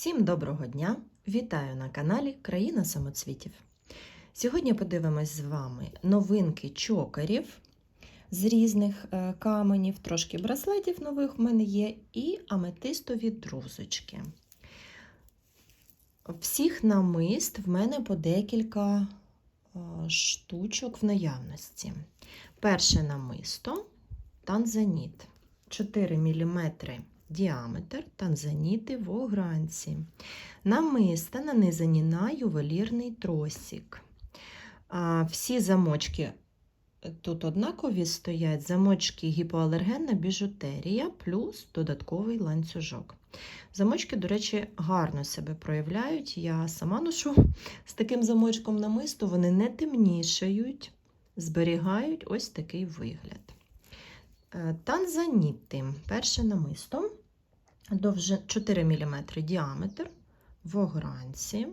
Всім доброго дня! Вітаю на каналі Країна самоцвітів. Сьогодні подивимось з вами новинки чокерів з різних е, каменів, трошки браслетів нових в мене є, і аметистові друзочки. Всіх намист в мене по декілька е, штучок в наявності. Перше намисто танзаніт 4 мм діаметр танзаніти в огранці. Намиста нанизані на ювелірний тросик. Всі замочки тут однакові стоять, замочки гіпоалергенна біжутерія плюс додатковий ланцюжок. Замочки, до речі, гарно себе проявляють. Я сама ношу з таким замочком намисту, вони не темнішають, зберігають ось такий вигляд. Е, Танзаніти. Перше намисто. Довжи 4 мм діаметр в огранці.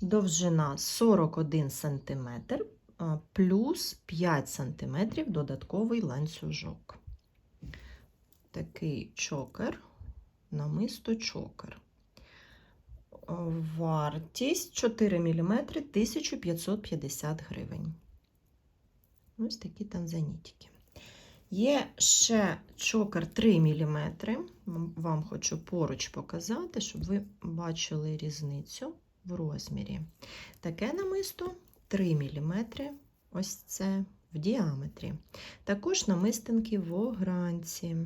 Довжина 41 см плюс 5 см додатковий ланцюжок. Такий чокер, намисто чокер. Вартість 4 мм 1550 гривень. Ось такі танзанітики. Є ще чокер 3 мм. Вам хочу поруч показати, щоб ви бачили різницю в розмірі. Таке намисто 3 мм. Ось це в діаметрі. Також намистинки в огранці.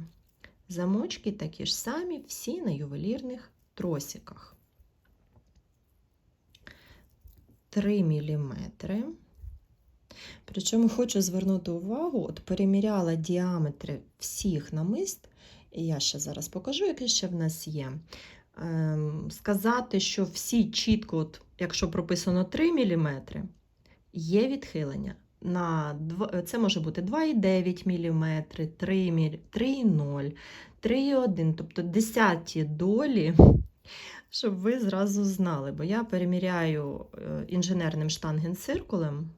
Замочки такі ж самі, всі на ювелірних тросиках. 3 мм. Причому хочу звернути увагу, от переміряла діаметри всіх намист, і я ще зараз покажу, які ще в нас є. Ем, сказати, що всі чітко, от, якщо прописано 3 мм, є відхилення. На 2, Це може бути 2,9 мм, 3,0, 3,1, тобто десяті долі, щоб ви зразу знали. Бо я переміряю інженерним штангенциркулем.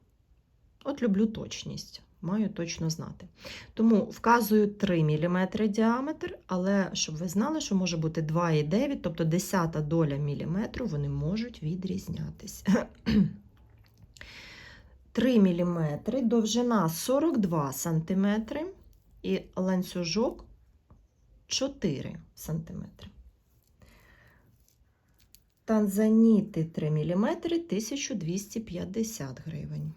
От люблю точність, маю точно знати. Тому вказую 3 мм діаметр, але щоб ви знали, що може бути 2,9, тобто 10 доля міліметру, вони можуть відрізнятися. 3 мм, довжина 42 см і ланцюжок 4 см. Танзаніти 3 мм 1250 гривень.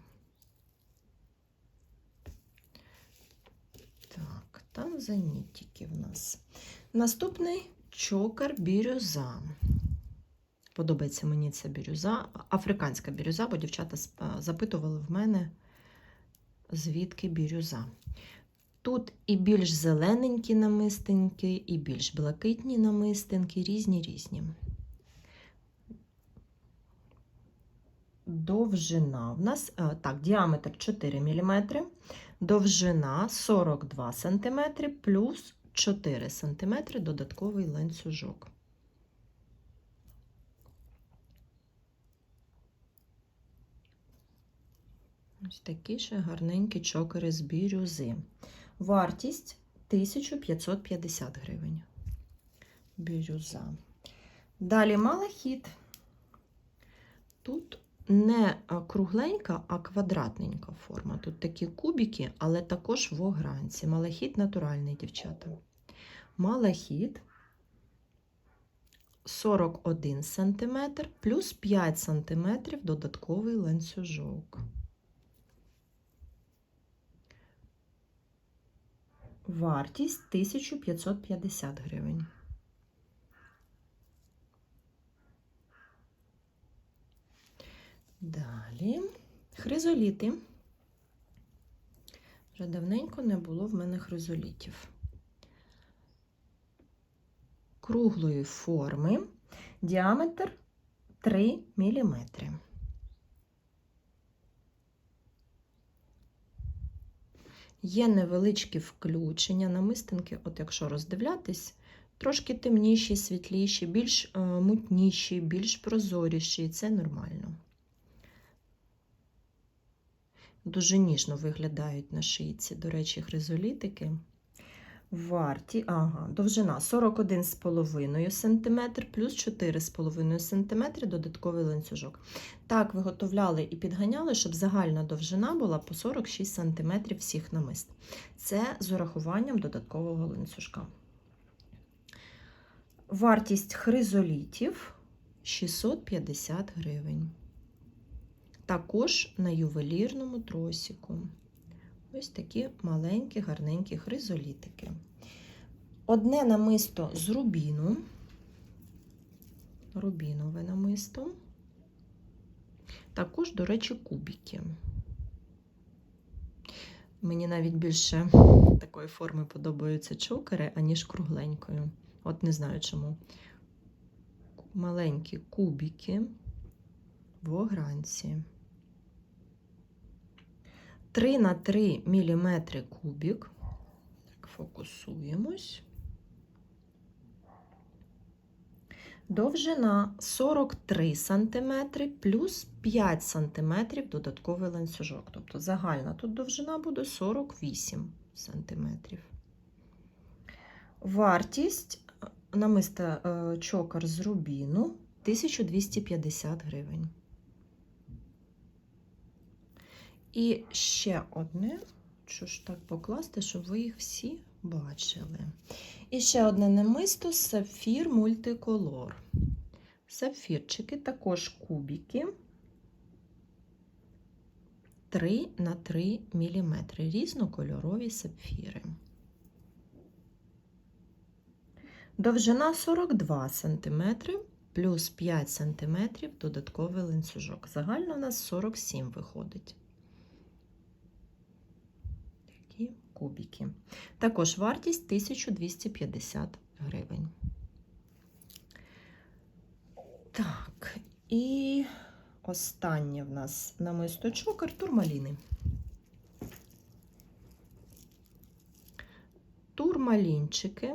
Танзанітики в нас. Наступний чокар бірюза. Подобається мені ця бірюза, африканська бірюза, бо дівчата запитували в мене, звідки бірюза. Тут і більш зелененькі намистинки, і більш блакитні намистинки, різні різні. Довжина в нас так, діаметр 4 мм, довжина 42 см плюс 4 см додатковий ланцюжок. Ось такі ще гарненькі чокери з бірюзи. Вартість 1550 гривень. Бірюза. Далі малахіт. Тут не кругленька, а квадратненька форма. Тут такі кубики, але також в огранці. Малахіт натуральний, дівчата. Малахіт 41 см плюс 5 см додатковий ланцюжок. Вартість 1550 гривень. Далі хризоліти. Вже давненько не було в мене хризолітів. Круглої форми, діаметр 3 мм. Є невеличкі включення, намистинки, от якщо роздивлятись, трошки темніші, світліші, більш е, мутніші, більш прозоріші, це нормально. Дуже ніжно виглядають на шийці, до речі, хризолітики. Варті, ага, довжина 41,5 см плюс 4,5 см додатковий ланцюжок. Так виготовляли і підганяли, щоб загальна довжина була по 46 см всіх намист. Це з урахуванням додаткового ланцюжка. Вартість хризолітів 650 гривень. Також на ювелірному тросіку. Ось такі маленькі, гарненькі хризолітики. Одне намисто з рубіну. Рубінове намисто. Також, до речі, кубики. Мені навіть більше такої форми подобаються чокери, аніж кругленькою. От не знаю чому. Маленькі кубики в огранці. 3 на 3 мм кубик. Так, фокусуємось. Довжина 43 см плюс 5 см додатковий ланцюжок. Тобто загальна тут довжина буде 48 см. Вартість намиста е, чокер з рубіну 1250 гривень. І ще одне, що ж так покласти, щоб ви їх всі бачили. І ще одне намисто сапфір мультиколор. Сапфірчики, також кубики 3 на 3 мм. Різнокольорові сапфіри. Довжина 42 см плюс 5 см додатковий ланцюжок. Загально у нас 47 виходить. Такі кубики. Також вартість 1250 гривень. Так, і останнє в нас намисто чокер турмаліни. Турмалінчики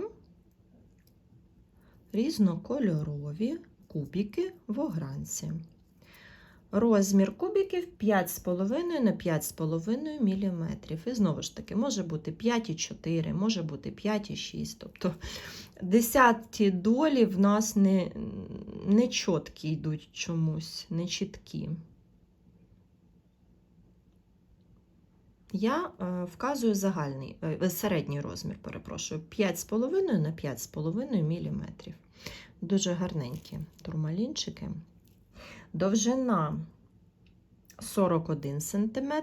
різнокольорові кубики в огранці. Розмір кубиків 5,5 на 5,5 мм. І знову ж таки, може бути 5,4, може бути 5,6. Тобто десяті долі в нас не, не чіткі йдуть чомусь, не чіткі. Я е, вказую загальний, е, середній розмір, перепрошую, 5,5 на 5,5 мм. Дуже гарненькі турмалінчики. Довжина 41 см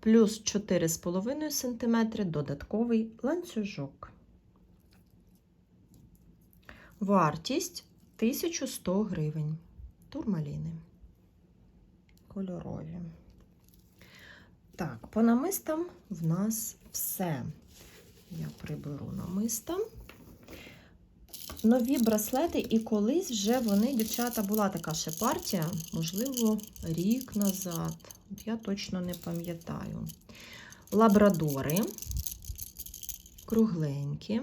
плюс 4,5 см додатковий ланцюжок. Вартість 1100 гривень. Турмаліни. Кольорові. Так, по намистам в нас все. Я приберу намиста. Нові браслети, і колись вже вони, дівчата, була така ще партія, можливо, рік назад. Я точно не пам'ятаю. Лабрадори, кругленькі.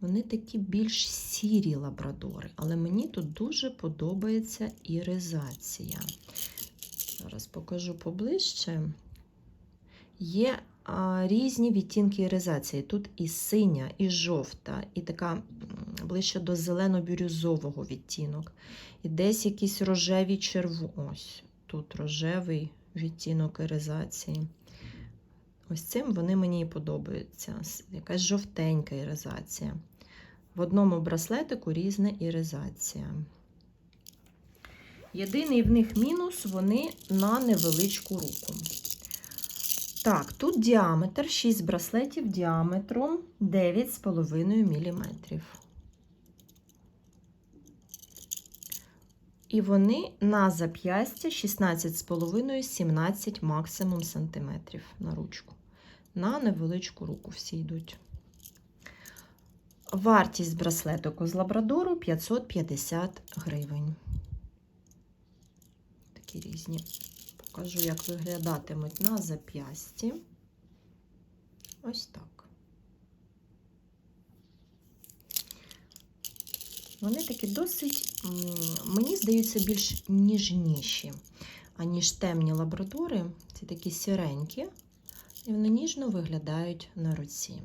Вони такі більш сірі лабрадори, але мені тут дуже подобається іризація. Зараз покажу поближче. Є різні відтінки іризації. Тут і синя, і жовта, і така ближче до зелено-бірюзового відтінок. І десь якісь рожеві черво. Ось тут рожевий відтінок іризації. Ось цим вони мені і подобаються. Якась жовтенька іризація. В одному браслетику різна іризація. Єдиний в них мінус вони на невеличку руку. Так, тут діаметр 6 браслетів діаметром 9,5 мм. І вони на зап'ястя 16,5-17 максимум сантиметрів на ручку. На невеличку руку всі йдуть. Вартість браслетику з лабрадору 550 гривень. Такі різні. Покажу, як виглядатимуть на зап'ясті. Ось так. Вони такі досить, мені здаються, більш ніжніші, аніж темні лабрадори. Ці такі сіренькі, І вони ніжно виглядають на руці.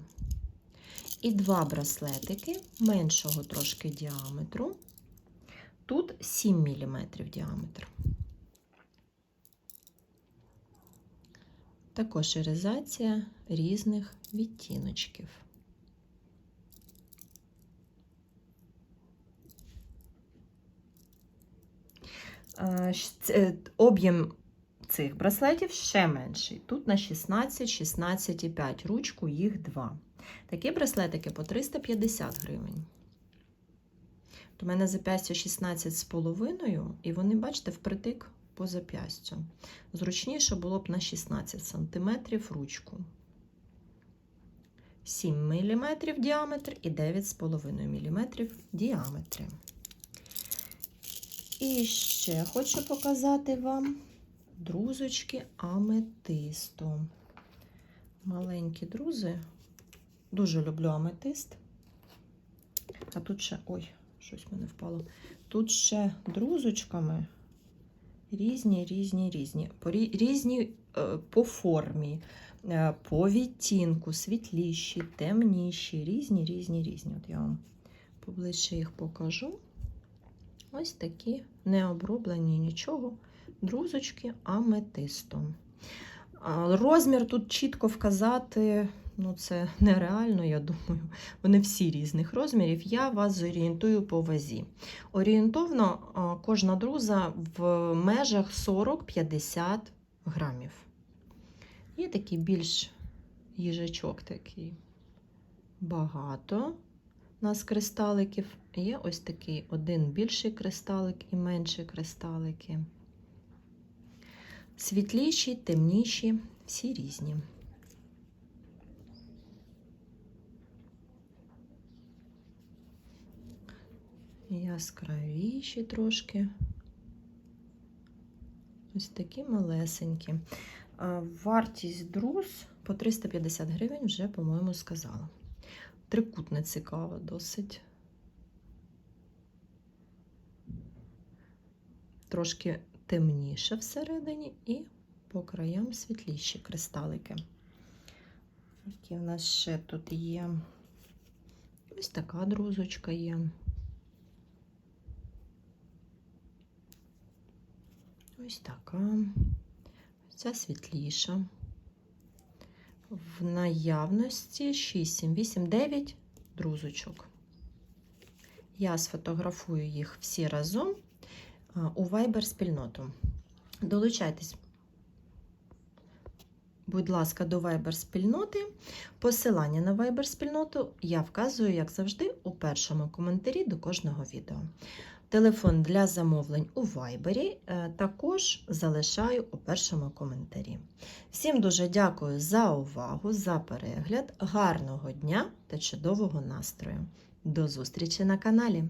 І два браслетики меншого трошки діаметру. Тут 7 мм діаметр. Також іризація різних відтіночків. Е, Об'єм цих браслетів ще менший. Тут на 16, 16,5. Ручку їх два. Такі браслетики по 350 гривень. У мене запястя 16,5, і вони, бачите, впритик по запястю. Зручніше було б на 16 см ручку. 7 мм діаметр і 9,5 мм діаметри. І ще хочу показати вам друзочки аметисту. Маленькі друзи. Дуже люблю аметист. А тут ще. Ой, щось мене впало. Тут ще друзочками різні, різні, різні. Різні е, по формі, е, по відтінку, світліші, темніші, різні, різні, різні. От я вам поближче їх покажу. Ось такі не оброблені нічого. Друзочки аметистом. Розмір тут чітко вказати, ну це нереально, я думаю. Вони всі різних розмірів. Я вас зорієнтую по вазі. Орієнтовно кожна друза в межах 40-50 грамів. Є такий більш їжачок такий багато у нас кристаликів. Є ось такий один більший кристалик і менші кристалики. Світліші, темніші, всі різні. Яскравіші трошки. Ось такі малесенькі. Вартість друз по 350 гривень вже, по-моєму, сказала. Трикутне цікаво досить. Трошки темніше всередині і по краям світліші кристалики. Які в нас ще тут є? Ось така друзочка є. Ось така. Ця світліша. В наявності 6, 7, 8, 9 друзочок. Я сфотографую їх всі разом у Viber спільноту. Долучайтесь, будь ласка, до Viber спільноти. Посилання на Viber спільноту я вказую, як завжди, у першому коментарі до кожного відео. Телефон для замовлень у Viber також залишаю у першому коментарі. Всім дуже дякую за увагу, за перегляд, гарного дня та чудового настрою. До зустрічі на каналі!